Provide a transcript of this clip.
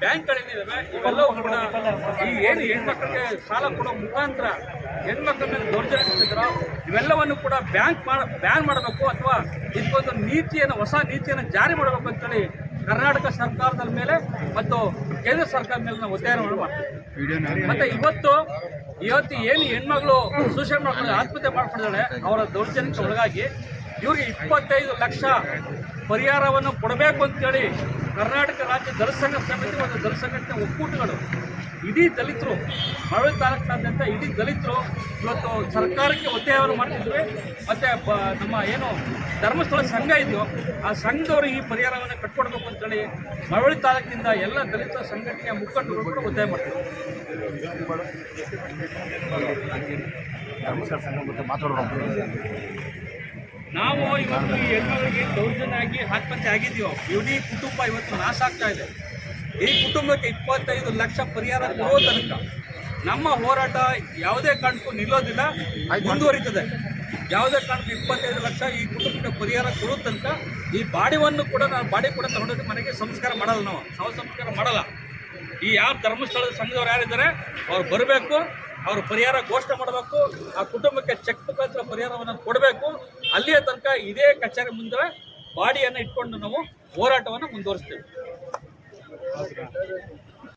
ಬ್ಯಾಂಕ್ಗಳೇನಿದಾವೆ ಇವೆಲ್ಲವೂ ಕೂಡ ಈ ಏನು ಹೆಣ್ಮಕ್ಳಿಗೆ ಸಾಲ ಕೊಡೋ ಮುಖಾಂತರ ಹೆಣ್ಮಕ್ಳ ಮೇಲೆ ದೌರ್ಜನ್ಯ ಇವೆಲ್ಲವನ್ನು ಕೂಡ ಬ್ಯಾಂಕ್ ಮಾಡ, ಬ್ಯಾನ್ ಮಾಡಬೇಕು ಅಥವಾ ಇದಕ್ಕೊಂದು ನೀತಿಯನ್ನು, ಹೊಸ ನೀತಿಯನ್ನು ಜಾರಿ ಮಾಡಬೇಕು ಅಂತೇಳಿ ಕರ್ನಾಟಕ ಸರ್ಕಾರದ ಮೇಲೆ ಮತ್ತು ಕೇಂದ್ರ ಸರ್ಕಾರದ ಮೇಲೆ ನಾವು ಒತ್ತಾಯವನ್ನು ಮಾಡ್ತೀವಿ ಮತ್ತೆ ಇವತ್ತು ಇವತ್ತು ಏನು ಹೆಣ್ಮಗಳು ಸೂಸೈಡ್ ಮಾಡ್ಕೊಂಡು ಆತ್ಮಹತ್ಯೆ ಮಾಡ್ಕೊಂಡಿದ್ದಾಳೆ ಅವರ ದೌರ್ಜನ್ಯಕ್ಕೆ ಒಳಗಾಗಿ ಇವರಿಗೆ ಇಪ್ಪತ್ತೈದು ಲಕ್ಷ ಪರಿಹಾರವನ್ನು ಕೊಡಬೇಕು ಅಂತೇಳಿ ಕರ್ನಾಟಕ ರಾಜ್ಯ ದಲಿತ ಸಮಿತಿ ಮತ್ತು ದಲಿತ ಒಕ್ಕೂಟಗಳು, ಇಡೀ ದಲಿತರು ಮಳವಳ್ಳಿ ತಾಲೂಕಿನಾದ್ಯಂತ ಇಡೀ ದಲಿತರು ಇವತ್ತು ಸರ್ಕಾರಕ್ಕೆ ಒತ್ತಾಯವನ್ನು ಮಾಡ್ತಿದ್ವಿ. ಮತ್ತು ನಮ್ಮ ಏನು ಧರ್ಮಸ್ಥಳ ಸಂಘ ಇದೆಯೋ, ಆ ಸಂಘದವರು ಈ ಪರಿಹಾರವನ್ನು ಕಟ್ಕೊಡ್ಬೇಕು ಅಂತೇಳಿ ಮಳವಳ್ಳಿ ತಾಲೂಕಿನಿಂದ ಎಲ್ಲ ದಲಿತ ಸಂಘಟನೆಯ ಮುಖಂಡರು ಕೂಡ ಒತ್ತಾಯ ಮಾಡ್ತಿದ್ವಿ ಧರ್ಮಸ್ಥಳ ಸಂಘ ಮಾತಾಡೋರು ನಾವು ಇವತ್ತು ಈ ಹೆಣ್ಣುಗಳಿಗೆ ದೌರ್ಜನ್ಯ ಆಗಿ ಆತ್ಮಹತ್ಯೆ ಆಗಿದೆಯೋ ಇಡೀ ಕುಟುಂಬ ಇವತ್ತು ನಾಶ ಆಗ್ತಾ ಇದೆ. ಈ ಕುಟುಂಬಕ್ಕೆ ಇಪ್ಪತ್ತೈದು ಲಕ್ಷ ಪರಿಹಾರ ಕೊಡೋ ತನಕ ನಮ್ಮ ಹೋರಾಟ ಯಾವುದೇ ಕಾರಣಕ್ಕೂ ನಿಲ್ಲೋದಿಲ್ಲ, ಮುಂದುವರಿತದೆ. ಯಾವುದೇ ಕಾರಣಕ್ಕೂ ಇಪ್ಪತ್ತೈದು ಲಕ್ಷ ಈ ಕುಟುಂಬಕ್ಕೆ ಪರಿಹಾರ ಕೊಡೋ ತನಕ ಈ ಬಾಡಿವನ್ನು ಕೂಡ ನಾವು ಬಾಡಿ ಕೂಡ ತಗೊಂಡೋಗಿ ಮನೆಗೆ ಸಂಸ್ಕಾರ ಮಾಡಲ್ಲ ನಾವು. ಸಾವು ಸಂಸ್ಕಾರ ಮಾಡಲ್ಲ. ಈ ಯಾವ ಧರ್ಮಸ್ಥಳದ ಸಂಘದವ್ರು ಯಾರಿದ್ದಾರೆ, ಅವ್ರು ಬರಬೇಕು, ಅವರು ಪರಿಹಾರ ಘೋಷಣೆ ಮಾಡಬೇಕು, ಆ ಕುಟುಂಬಕ್ಕೆ ಚೆಕ್ ಮುಖಾಂತರ ಪರಿಹಾರವನ್ನು ಕೊಡಬೇಕು. ಅಲ್ಲಿಯ ತನಕ ಇದೇ ಕಚೇರಿ ಮುಂದೆ ಬಾಡಿಯನ್ನು ಇಟ್ಕೊಂಡು ನಾವು ಹೋರಾಟವನ್ನು ಮುಂದುವರಿಸ್ತೇವೆ.